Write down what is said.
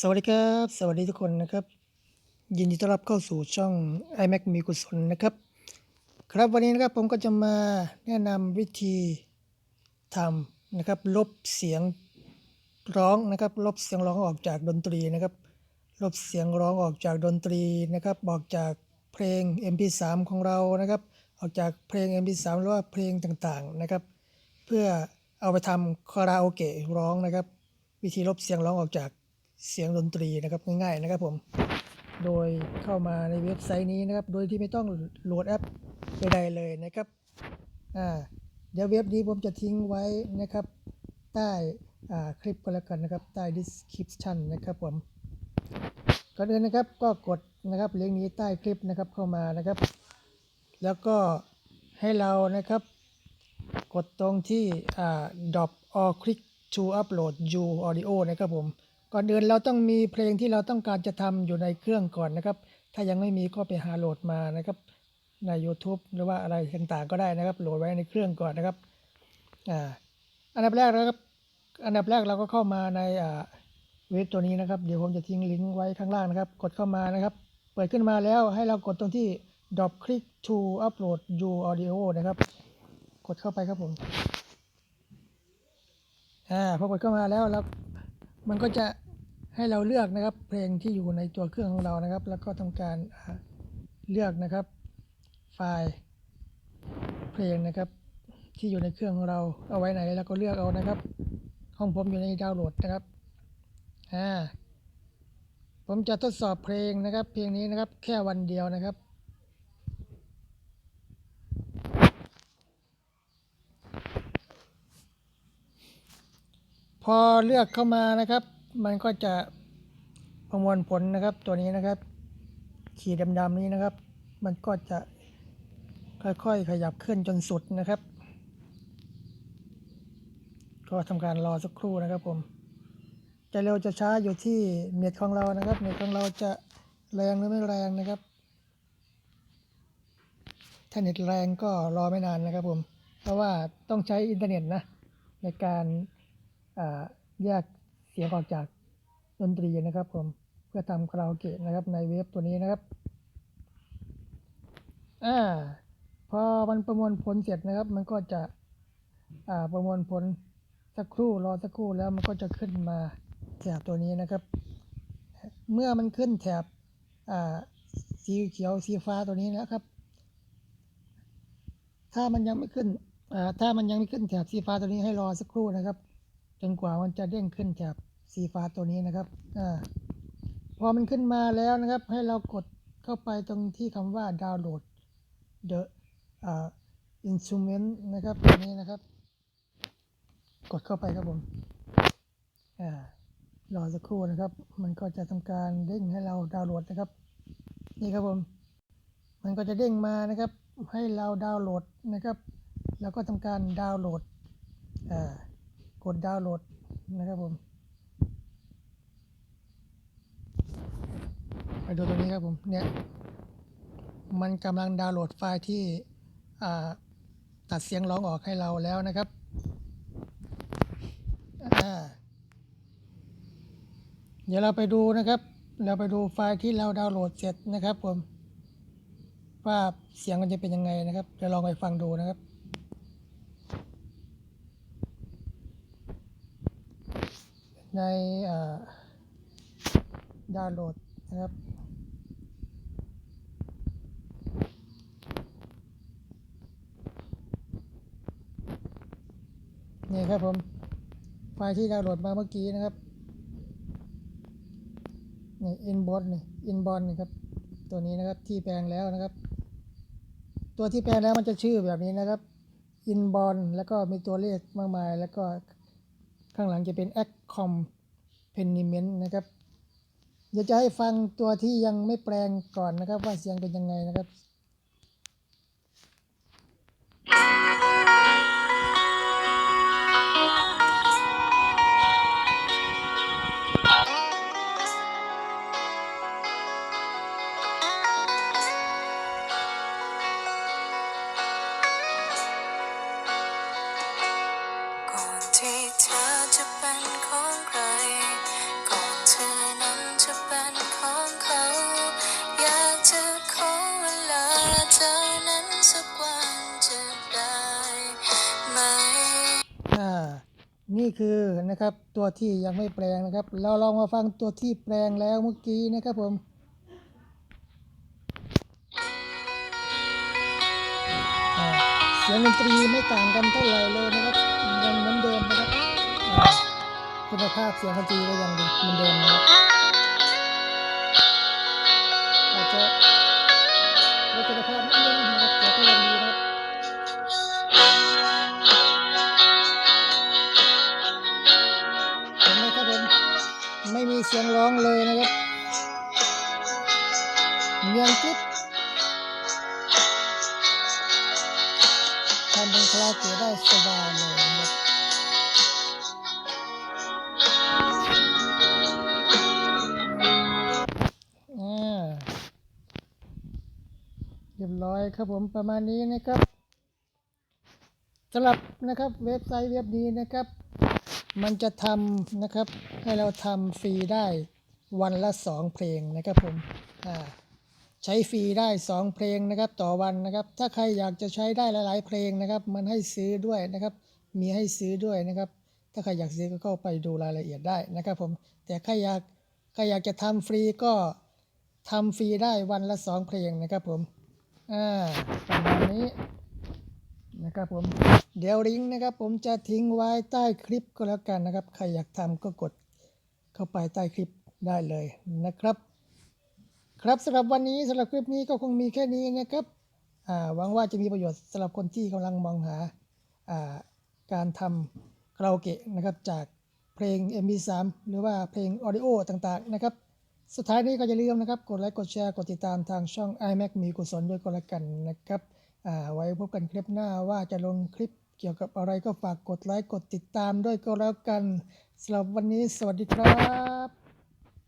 สวัสดีครับ สวัสดีทุกคนนะครับ ยินดีต้อนรับเข้าสู่ช่อง iMac มีกุศลนะครับ ครับวันนี้นะครับผมก็จะมาแนะนำวิธีทำนะครับ ลบเสียงร้องนะครับ ลบเสียงร้องออกจากดนตรีนะครับ ลบเสียงร้องออกจากดนตรีนะครับออกจากเพลง MP3 ของเรานะครับ ออกจากเพลง MP3 หรือว่าเพลงต่างๆนะครับ เพื่อเอาไปทำคาราโอเกะร้องนะครับ วิธีลบเสียงร้องออกจาก เสียงดนตรีนะครับง่ายๆนะครับผม โดยเข้ามาในเว็บไซต์นี้นะครับ โดยที่ไม่ต้องโหลดแอปใดๆเลยนะครับอ่าเดี๋ยวเว็บนี้ผมจะทิ้งไว้นะครับ ใต้อ่าคลิปก็แล้วกันนะครับ ใต้ description นะครับผมก่อนอื่นนะครับก็กดนะครับลิงก์นี้ใต้คลิปนะครับเข้ามานะครับ แล้วก็ให้เรานะครับ กดตรงที่อ่า drop or click to upload you audio นะครับผม ก่อนอื่นเราต้องมีเพลงที่เราต้องการจะทำอยู่ในเครื่องก่อนนะครับ ถ้ายังไม่มีก็ไปหาโหลดมานะครับใน YouTube หรือว่าอะไรต่างๆก็ได้นะครับ โหลดไว้ในเครื่องก่อนนะครับอ่าอันดับแรกนะครับ อันดับแรกเราก็เข้ามาในอ่าเว็บตัวนี้นะครับ เดี๋ยวผมจะทิ้งลิงก์ไว้ข้างล่างนะครับ กดเข้ามานะครับ เปิดขึ้นมาแล้วให้เรากดตรงที่ drop click to upload you audio นะครับ กดเข้าไปครับผม อ่า พอกดเข้ามาแล้วแล้ว มันก็จะให้เราเลือกนะครับ เพลงที่อยู่ในตัวเครื่องของเรานะครับ แล้วก็ทำการเลือกนะครับ ไฟล์เพลงนะครับ ที่อยู่ในเครื่องของเราเอาไว้ไหนแล้วก็เลือกเอานะครับของผมอยู่ในดาวน์โหลดนะครับอ่าผมจะทดสอบเพลงนะครับ เพลงนี้นะครับ แค่วันเดียวนะครับ พอเลือกเข้ามานะครับ มันก็จะประมวลผลนะครับ ตัวนี้นะครับ ขีดดำๆนี้นะครับ มันก็จะค่อยๆ ขยับขึ้นจนสุดนะครับ ก็ทำการรอสักครู่นะครับผม จะเร็วจะช้าอยู่ที่เน็ตของเรานะครับ เน็ตของเราจะแรงหรือไม่แรงนะครับ ถ้าเน็ตแรงก็รอไม่นานนะครับผม เพราะว่าต้องใช้อินเทอร์เน็ตนะในการ แยกเสียงออกจากดนตรีนะครับผมเพื่อทำคาราโอเกะนะครับในเว็บตัวนี้นะครับอ่าพอมันประมวลผลเสร็จนะครับ มันก็จะอ่าประมวลผลสักครู่รอสักครู่แล้วมันก็จะขึ้นมาแถบตัวนี้นะครับ เมื่อมันขึ้นแถบอ่าสีเขียวสีฟ้าตัวนี้นะครับ ถ้ามันยังไม่ขึ้นอ่าถ้ามันยังไม่ขึ้นแถบสีฟ้าตัวนี้ให้รอสักครู่นะครับ จนกว่ามันจะเด้งขึ้นแถบสีฟ้าตัวนี้นะครับอาพอมันขึ้นมาแล้วนะครับ ให้เรากดเข้าไปตรงที่คำว่าดาวน์โหลด the อ่า instrument นะครับตัวนี้นะครับ กดเข้าไปครับผมอ่ารอสักครู่นะครับ มันก็จะทำการเด้งให้เราดาวน์โหลดนะครับ นี่ครับผม มันก็จะเด้งมานะครับ ให้เราดาวน์โหลดนะครับ แล้วก็ทำการดาวน์โหลดอ่า กดดาวน์โหลดนะครับผมไปดูตรงนี้ครับผมเนี่ยมันกำลังดาวน์โหลดไฟล์ที่ตัดเสียงร้องออกให้เราแล้วนะครับเดี๋ยวเราไปดูนะครับ เราไปดูไฟล์ที่เราดาวน์โหลดเสร็จนะครับผมว่าเสียงมันจะเป็นยังไงนะครับเดี๋ยวลองไปฟังดูนะครับ ในดาวน์โหลดนะครับ นี่ครับผม ไฟล์ที่ดาวน์โหลดมาเมื่อกี้นะครับ นี่อินบอ d นี่อินบอ d นี่ครับ ตัวนี้นะครับที่แปลงแล้วนะครับ ตัวที่แปลงแล้วมันจะชื่อแบบนี้นะครับอินบอ d แล้วก็มีตัวเลขมากมายแล้วก็ ข้างหลังจะเป็น accom p e n i m e n t นะครับเดี๋ยวจะให้ฟังตัวที่ยังไม่แปลงก่อนนะครับ ว่าเสียงเป็นยังไงนะครับ นี่คือนะครับตัวที่ยังไม่แปลงนะครับ เราลองมาฟังตัวที่แปลงแล้วเมื่อกี้นะครับผมเสียงดนตรีไม่ต่างกันเท่าไหร่เลยนะครับยังเหมือนเดิมนะครับคุณภาพเสียงดนตรีก็ยังเหมือนเดิมนะครับอาจจะ สียงร้องเลยนะครับเงียบกริบทำเป็นคาราเกะได้สบายเลยนะครับอ่าเรียบร้อยครับผมประมาณนี้นะครับสำหรับนะครับเว็บไซต์เว็บนี้นะครับ มันจะทำนะครับให้เราทำฟรีได้วันละสองเพลงนะครับผมใช้ฟรีได้สองเพลงนะครับต่อวันนะครับ ถ้าใครอยากจะใช้ได้หลาย ๆ เพลงนะครับ มันให้ซื้อด้วยนะครับ มีให้ซื้อด้วยนะครับ ถ้าใครอยากซื้อก็เข้าไปดูรายละเอียดได้นะครับผมแต่ใครอยากใครอยากจะทำฟรีก็ทำฟรีได้วันละสองเพลงนะครับผมอ่าประมาณนี้ นะครับผมเดี๋ยวลิงก์นะครับ ผมจะทิ้งไว้ใต้คลิปก็แล้วกันนะครับ ใครอยากทำก็กดเข้าไปใต้คลิปได้เลยนะครับ ครับสำหรับวันนี้สำหรับคลิปนี้ก็คงมีแค่นี้นะครับอ่าหวังว่าจะมีประโยชน์สำหรับคนที่กำลังมองหาอ่าการทำคาราโอเกะนะครับจากเพลง MP3 หรือว่าเพลงออดิโอต่างๆนะครับ สุดท้ายนี้ก็อย่าลืมนะครับ กดไลค์กดแชร์กดติดตามทางช่อง iMac มีกุศลด้วยก็แล้วกันนะครับ ไว้พบกันคลิปหน้าว่าจะลงคลิปเกี่ยวกับอะไรก็ฝากกดไลค์กดติดตามด้วยก็แล้วกันสำหรับวันนี้สวัสดีครับ